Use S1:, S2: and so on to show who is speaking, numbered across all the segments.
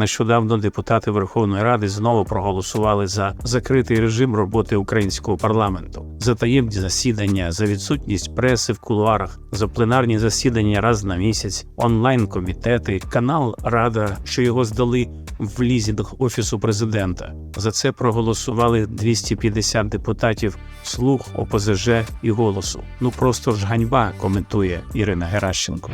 S1: Нещодавно депутати Верховної Ради знову проголосували за закритий режим роботи українського парламенту, за таємні засідання, за відсутність преси в кулуарах, за пленарні засідання раз на місяць, онлайн комітети, канал Рада, що його здали в лізінг офісу президента. За це проголосували 250 депутатів слуг ОПЗЖ і голосу. Ну просто ж ганьба, коментує Ірина Геращенко.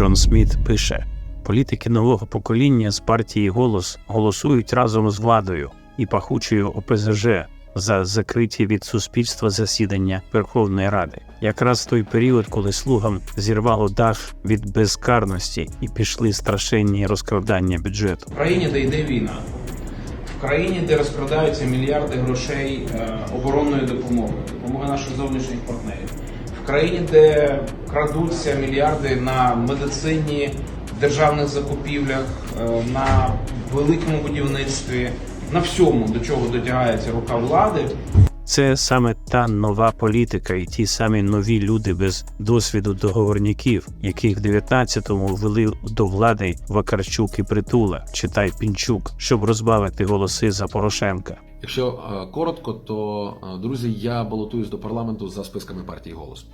S1: Джон Сміт пише: політики нового покоління з партії Голос голосують разом з владою і пахучою ОПЗЖ за закриті від суспільства засідання Верховної Ради. Якраз той період, коли слугам зірвало дах від безкарності і пішли страшенні розкрадання бюджету.
S2: В країні, де йде війна, в країні, де розкрадаються мільярди грошей е, оборонної допомоги, допомоги наших зовнішніх партнерів, країні, де крадуться мільярди на медицині, державних закупівлях, е, на великому будівництві, на всьому, до чого дотягається рука влади,
S1: Це саме та нова політика і ті самі нові люди без досвіду договорняків, яких в 19-му ввели до влади Вакарчук і Притула, читай Пінчук, щоб розбавити голоси за Порошенка.
S3: Якщо е, коротко, то е, друзі, я балотуюсь до парламенту за списками партії голос.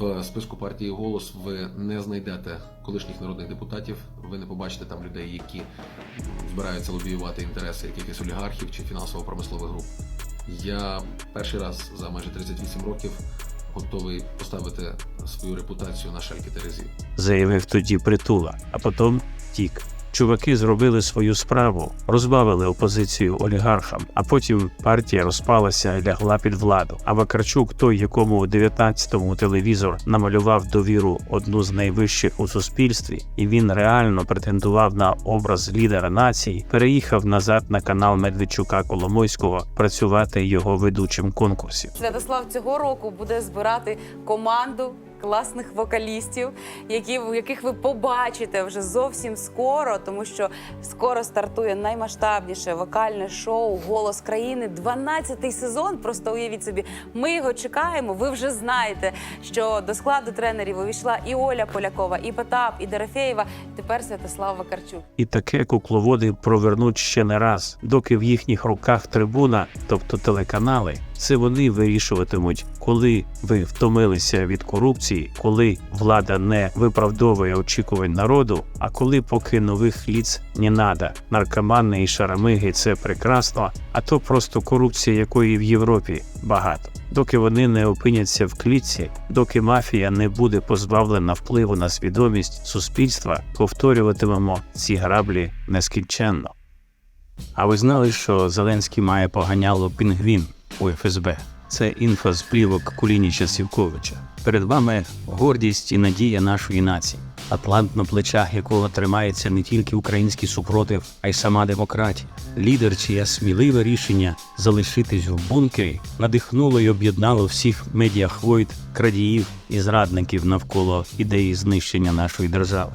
S3: В списку партії голос ви не знайдете колишніх народних депутатів. Ви не побачите там людей, які збираються лобіювати інтереси якихось олігархів чи фінансово-промислових груп. Я перший раз за майже 38 років готовий поставити свою репутацію на шальки терезів.
S1: заявив тоді Притула, а потім тік. Чуваки зробили свою справу, розбавили опозицію олігархам, а потім партія розпалася і лягла під владу. А Вакарчук, той, якому у 19-му телевізор намалював довіру одну з найвищих у суспільстві, і він реально претендував на образ лідера нації, переїхав назад на канал Медведчука Коломойського працювати його ведучим конкурсів.
S4: Святослав цього року буде збирати команду класних вокалістів, які яких ви побачите вже зовсім скоро, тому що скоро стартує наймасштабніше вокальне шоу Голос країни. 12-й сезон. Просто уявіть собі, ми його чекаємо. Ви вже знаєте, що до складу тренерів увійшла і Оля Полякова, і Потап, і Дорофєєва. Тепер Святослав Вакарчук.
S1: І таке кукловоди провернуть ще не раз, доки в їхніх руках трибуна, тобто телеканали, це вони вирішуватимуть, коли ви втомилися від корупції, коли влада не виправдовує очікувань народу, а коли поки нових ліц не надо. Наркомани і шарамиги це прекрасно, а то просто корупція, якої в Європі багато. Доки вони не опиняться в клітці, доки мафія не буде позбавлена впливу на свідомість суспільства, повторюватимемо ці граблі нескінченно. А ви знали, що Зеленський має поганяло пінгвін у ФСБ? Це інфа з плівок Кулініча Сівковича. Перед вами гордість і надія нашої нації, атлант на плечах якого тримається не тільки український супротив, а й сама демократія. Лідер, чиє сміливе рішення залишитись в бункері, надихнуло й об'єднало всіх медіахвойт, крадіїв і зрадників навколо ідеї знищення нашої держави.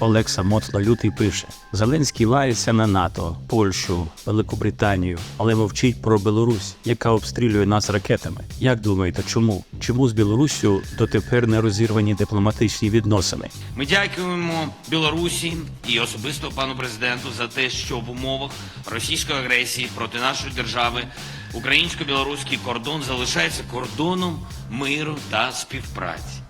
S1: Олекса Моцно Лютий пише: Зеленський лається на НАТО, Польщу, Великобританію, але мовчить про Білорусь, яка обстрілює нас ракетами. Як думаєте, чому? Чому з Білоруссю дотепер не розірвані дипломатичні відносини?
S5: Ми дякуємо Білорусі і особисто пану президенту за те, що в умовах російської агресії проти нашої держави українсько-білоруський кордон залишається кордоном миру та співпраці.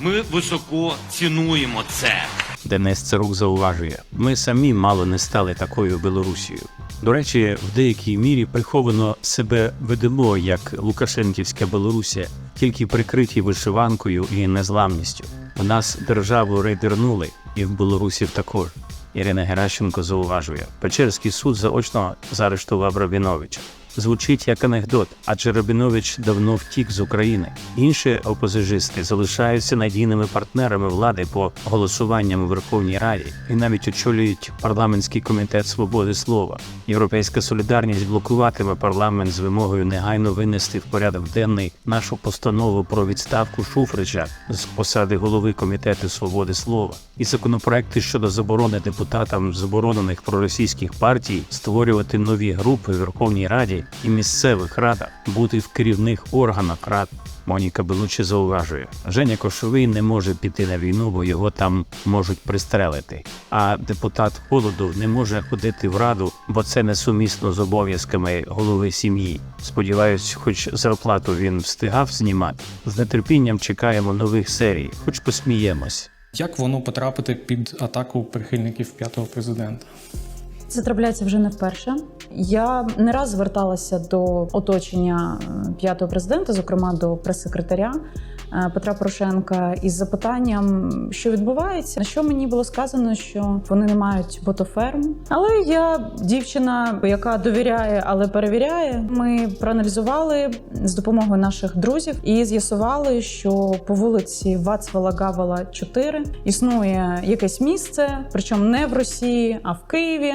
S5: Ми високо цінуємо це.
S1: Денис Царук зауважує: ми самі мало не стали такою Білорусією. До речі, в деякій мірі приховано себе ведемо як Лукашенківська Білорусія, тільки прикриті вишиванкою і незламністю. У нас державу рейдернули, і в Білорусі також. Ірина Геращенко зауважує, Печерський суд заочно заарештував Рабіновича. Звучить як анекдот, адже Рабінович давно втік з України. Інші опозижисти залишаються надійними партнерами влади по голосуванням у Верховній Раді і навіть очолюють парламентський комітет свободи слова. Європейська солідарність блокуватиме парламент з вимогою негайно винести в порядок денний нашу постанову про відставку Шуфрича з посади голови комітету свободи слова і законопроекти щодо заборони депутатам заборонених проросійських партій створювати нові групи в Верховній Раді і місцевих радах, бути в керівних органах рад. Моніка Белучі зауважує, Женя Кошовий не може піти на війну, бо його там можуть пристрелити. А депутат Холодов не може ходити в раду, бо це несумісно з обов'язками голови сім'ї. Сподіваюсь, хоч зарплату він встигав знімати. З нетерпінням чекаємо нових серій, хоч посміємось.
S6: Як воно потрапити під атаку прихильників п'ятого президента?
S7: Це трапляється вже не вперше. Я не раз зверталася до оточення е, п'ятого президента, зокрема до прес-секретаря Петра Порошенка, із запитанням, що відбувається. На що мені було сказано, що вони не мають ботоферм. Але я дівчина, яка довіряє, але перевіряє. Ми проаналізували з допомогою наших друзів і з'ясували, що по вулиці Вацвала Гавела 4 існує якесь місце, причому не в Росії, а в Києві.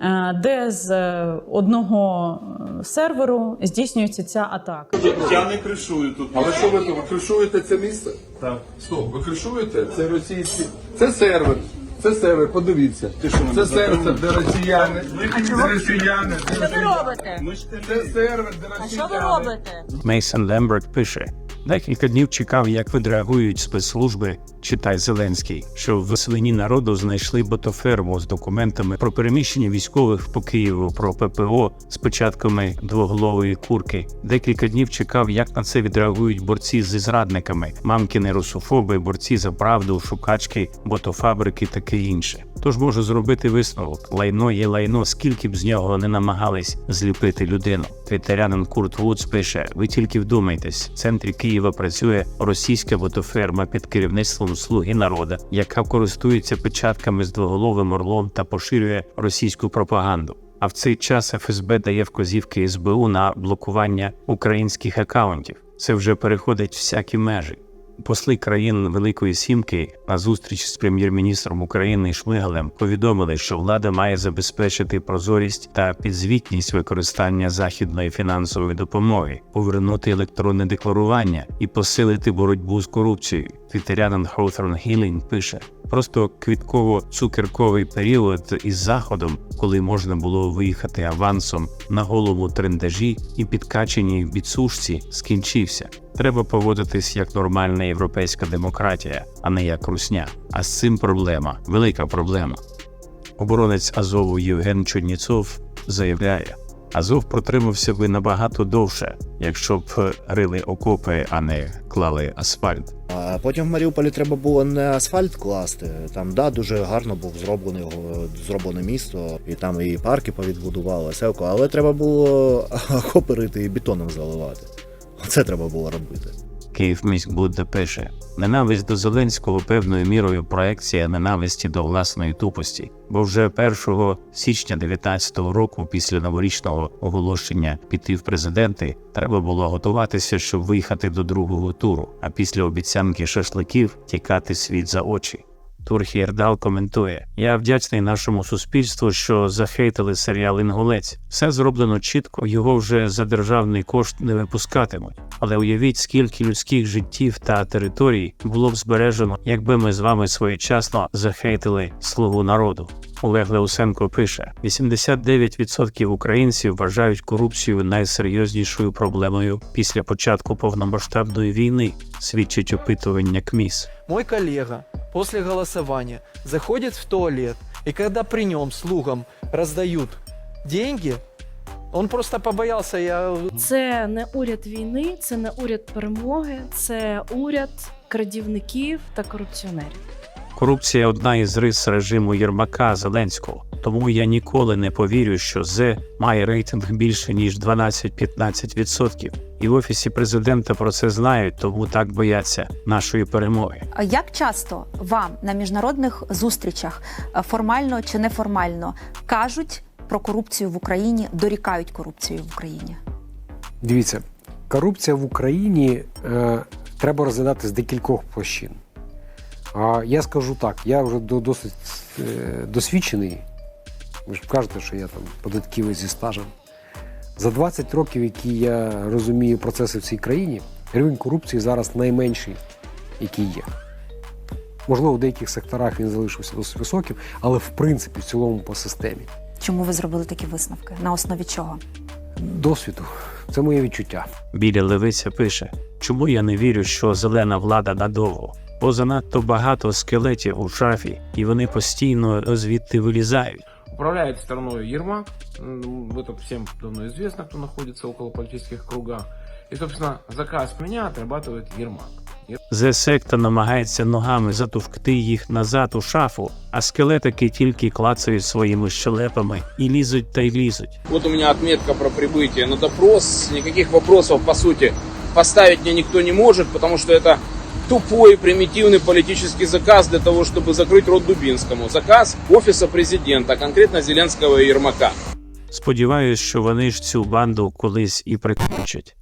S7: Е, Де з е, одного е, серверу здійснюється ця атака?
S8: Я не кришую тут.
S9: Але що ви, ви кришуєте це місце?
S8: Так.
S9: Стоп, ви кришуєте? Це російський. Це сервер. Це сервер, подивіться.
S8: Ти що,
S9: Це сервер, де росіяни. Де росіяни.
S10: Що ви робите?
S8: Ми
S9: Це сервер, де
S10: А що ви робите?
S1: Мейсон Лемберт пише: декілька днів чекав, як відреагують спецслужби, читай Зеленський, що в свині народу знайшли ботоферму з документами про переміщення військових по Києву, про ППО з початками двоголової курки. Декілька днів чекав, як на це відреагують борці зі зрадниками, мамкіни русофоби, борці за правду, шукачки, ботофабрики, таке інше. Тож можу зробити висновок: лайно є лайно, скільки б з нього не намагались зліпити людину. Твіттерянин Курт Вудс пише: ви тільки вдумайтесь, в центрі Києва працює російська ботоферма під керівництвом слуги народа, яка користується печатками з двоголовим орлом та поширює російську пропаганду. А в цей час ФСБ дає вказівки СБУ на блокування українських акаунтів. Це вже переходить всякі межі. Посли країн Великої Сімки на зустріч з прем'єр-міністром України Шмигалем повідомили, що влада має забезпечити прозорість та підзвітність використання західної фінансової допомоги, повернути електронне декларування і посилити боротьбу з корупцією. Твітерянин Хоутерн Гілін пише: просто квітково-цукерковий період із заходом, коли можна було виїхати авансом на голому трендажі і підкаченій біцушці, скінчився. Треба поводитись як нормальна європейська демократія, а не як русня. А з цим проблема, велика проблема. Оборонець Азову Євген Чудніцов заявляє: Азов протримався би набагато довше, якщо б рили окопи, а не клали асфальт.
S11: А потім в Маріуполі треба було не асфальт класти. Там да, дуже гарно був зроблений зроблене місто, і там і парки повідбудували, селко, але треба було окопи і бетоном заливати. Це треба було робити.
S1: Київ Будда пише: ненависть до Зеленського певною мірою проекція ненависті до власної тупості. Бо вже 1 січня 19-го року, після новорічного оголошення піти в президенти, треба було готуватися, щоб виїхати до другого туру, а після обіцянки шашликів тікати світ за очі. Турхі Ердал коментує: Я вдячний нашому суспільству, що захейтили серіал Інгулець. Все зроблено чітко, його вже за державний кошт не випускатимуть. Але уявіть, скільки людських життів та територій було б збережено, якби ми з вами своєчасно захейтили слугу народу. Олег Леусенко пише: 89% українців вважають корупцію найсерйознішою проблемою після початку повномасштабної війни, свідчить опитування КМІС.
S12: Мой коллега после голосования заходит в туалет, и когда при нем слугам раздают деньги, он просто побоялся, я
S10: Це не уряд війни, це не уряд перемоги, це уряд крадівників та корупціонерів.
S1: Корупція одна із рис режиму Єрмака Зеленського. Тому я ніколи не повірю, що Зе має рейтинг більше ніж 12-15%. І в офісі президента про це знають, тому так бояться нашої перемоги.
S13: Як часто вам на міжнародних зустрічах, е, формально чи неформально, кажуть про корупцію в Україні, дорікають корупцію в Україні?
S14: Дивіться, корупція в Україні е, треба розглядати з декількох площин. А я скажу так: я вже досить е, досвідчений. Ви ж кажете, що я там податківець зі стажем. За 20 років, які я розумію процеси в цій країні, рівень корупції зараз найменший, який є. Можливо, в деяких секторах він залишився досить високим, але в принципі в цілому по системі.
S13: Чому ви зробили такі висновки? На основі чого?
S14: досвіду. Це моє відчуття.
S1: Біля Левиця пише: Чому я не вірю, що зелена влада надовго? Бо занадто багато скелетів у шафі, і вони постійно звідти вилізають.
S2: Управляет страной Ермак, м, это всем давно известно, кто находится около политических кругах. И, собственно, заказ меня отрабатывает Ермак.
S1: Зе-секта намагається ногами затовкти їх назад у шафу, а скелетики тільки клацають своїми щелепами і лізуть та й лізуть.
S2: Вот у меня отметка про прибытие на допрос. Никаких вопросов, по сути, поставить мне никто не может, потому что это тупой, примитивный политический заказ для того, чтобы закрыть рот Дубинскому. Заказ офиса президента, конкретно Зеленского и Ермака.
S1: Сподіваюсь, що вони ж цю банду колись і прикінчать.